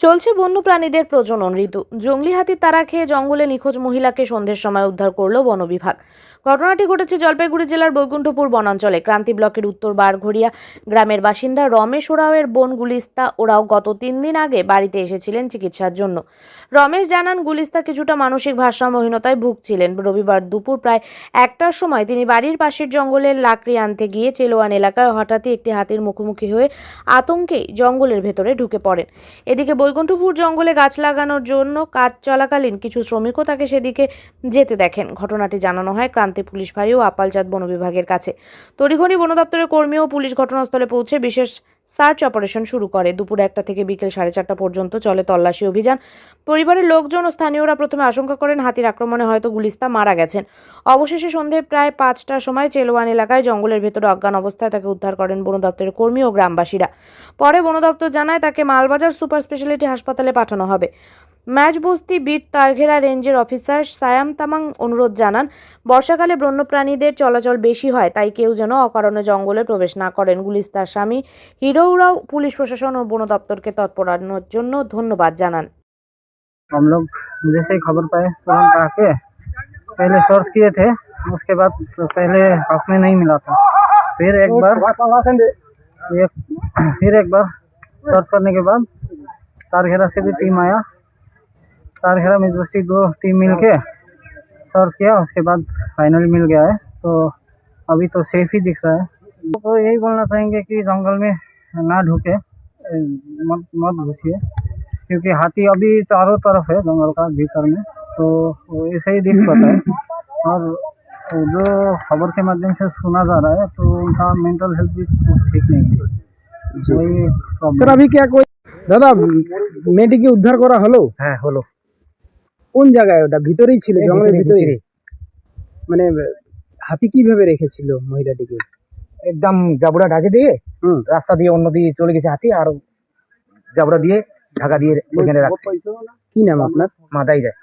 চলছে বন্যপ্রাণীদের প্রজনন ঋতু। জঙ্গলি হাতির তারা খেয়ে জঙ্গলে নিখোঁজ মহিলাকে সন্ধ্যের সময় উদ্ধার করল বন বিভাগ। ঘটনাটি ঘটেছে জলপাইগুড়ি জেলার বৈকুণ্ঠপুর বনাঞ্চলে। ক্রান্তি ব্লকের উত্তর বারঘড়িয়া গ্রামের বাসিন্দা রমেশ ওরাওয়ের বোন গুলিস্তা ওরাও গত তিন দিন আগে বাড়িতে এসেছিলেন চিকিৎসার জন্য। রমেশ জানান, গুলিস্তা কিছুটা মানসিক ভারসাম্যহীনতায় ভুগছিলেন। রবিবার দুপুর প্রায় একটার সময় তিনি বাড়ির পাশের জঙ্গলের লাকড়ি আনতে গিয়ে চেলোয়ান এলাকায় হঠাৎই একটি হাতির মুখোমুখি হয়ে আতঙ্কে জঙ্গলের ভেতরে ঢুকে পড়েন। এদিকে বৈকুণ্ঠপুর জঙ্গলে গাছ লাগানোর জন্য কাজ চলাকালীন কিছু শ্রমিকও তাকে সেদিকে যেতে দেখেন। ঘটনাটি জানানো হয় ক্রান্তি পুলিশ ফাঁড়ি ও আপালচাঁদ বন বিভাগের কাছে। তরিঘনি বন দপ্তরের কর্মী ও পুলিশ ঘটনাস্থলে পৌঁছে বিশেষ সার্চ অপারেশন শুরু করে। দুপুর একটা থেকে বিকেল সাড়ে চারটা পর্যন্ত চলে তল্লাশি অভিযান। পরিবারের লোকজন ও স্থানীয়রা প্রথমে আশঙ্কা করেন, হাতির আক্রমণে হয়তো গুলিস্তা মারা গেছেন। অবশেষে সন্ধে প্রায় পাঁচটার সময় চেলোয়ান এলাকায় জঙ্গলের ভেতরে অজ্ঞান অবস্থায় তাকে উদ্ধার করেন বন দপ্তরের কর্মী ও গ্রামবাসীরা। পরে বন দপ্তর জানায় তাকে মালবাজার সুপার স্পেশালিটি হাসপাতালে পাঠানো হবে। ম্যাচবস্তি বিট তারঘেরা রেঞ্জের অফিসার সায়াম তামাং অনুরোধ জানান বর্ষাকালে বন্যপ্রাণীদের চলাচল বেশি হয় তাই কেউ যেন অকারণে জঙ্গলে প্রবেশ না করেন গুলিস্তার স্বামী হিরৌরাও পুলিশ প্রশাসন ও বন দপ্তরকে তৎপরানোর জন্য ধন্যবাদ জানান हम लोग जैसे ही खबर पाए तुरंत आके पहले सर्च किए थे उसके बाद तो पहले हाथ में नहीं मिला था फिर एक बार एक फिर एक बार सर्च करने के बाद तारखेरा से भी टीम आया तारखेरा में दोस्ती दो टीम मिल के सर्च किया उसके बाद फाइनली मिल गया है तो अभी तो सेफ ही दिख रहा है तो यही बोलना चाहेंगे कि जंगल में ना ढुके ए, मत मत घुसिए क्योंकि हाथी अभी चारों तरफ है जंगल का भीतर में तो वो ऐसे ही दिख पाता है और जो खबर के माध्यम से सुना जा रहा है तो उनका मेंटल हेल्थ भी कुछ ठीक नहीं है वही problem স্যার আমি কি কই দাদা মেয়েটিকে উদ্ধার করা হলো হ্যাঁ হলো কোন জায়গায়? ওটা ভিতরেই ছিল জঙ্গলের ভিতরে মানে হাতি কীভাবে রেখেছিল মহিলাটিকে? একদম জাবুড়া ঢাকে দিয়ে হুম। রাস্তা দিয়ে অন্য দিয়ে চলে গেছে হাতি আর জাবুড়া দিয়ে ঢাকা দিয়ে ওইখানে রাখছে। কি নাম আপনার? মাথায় যায়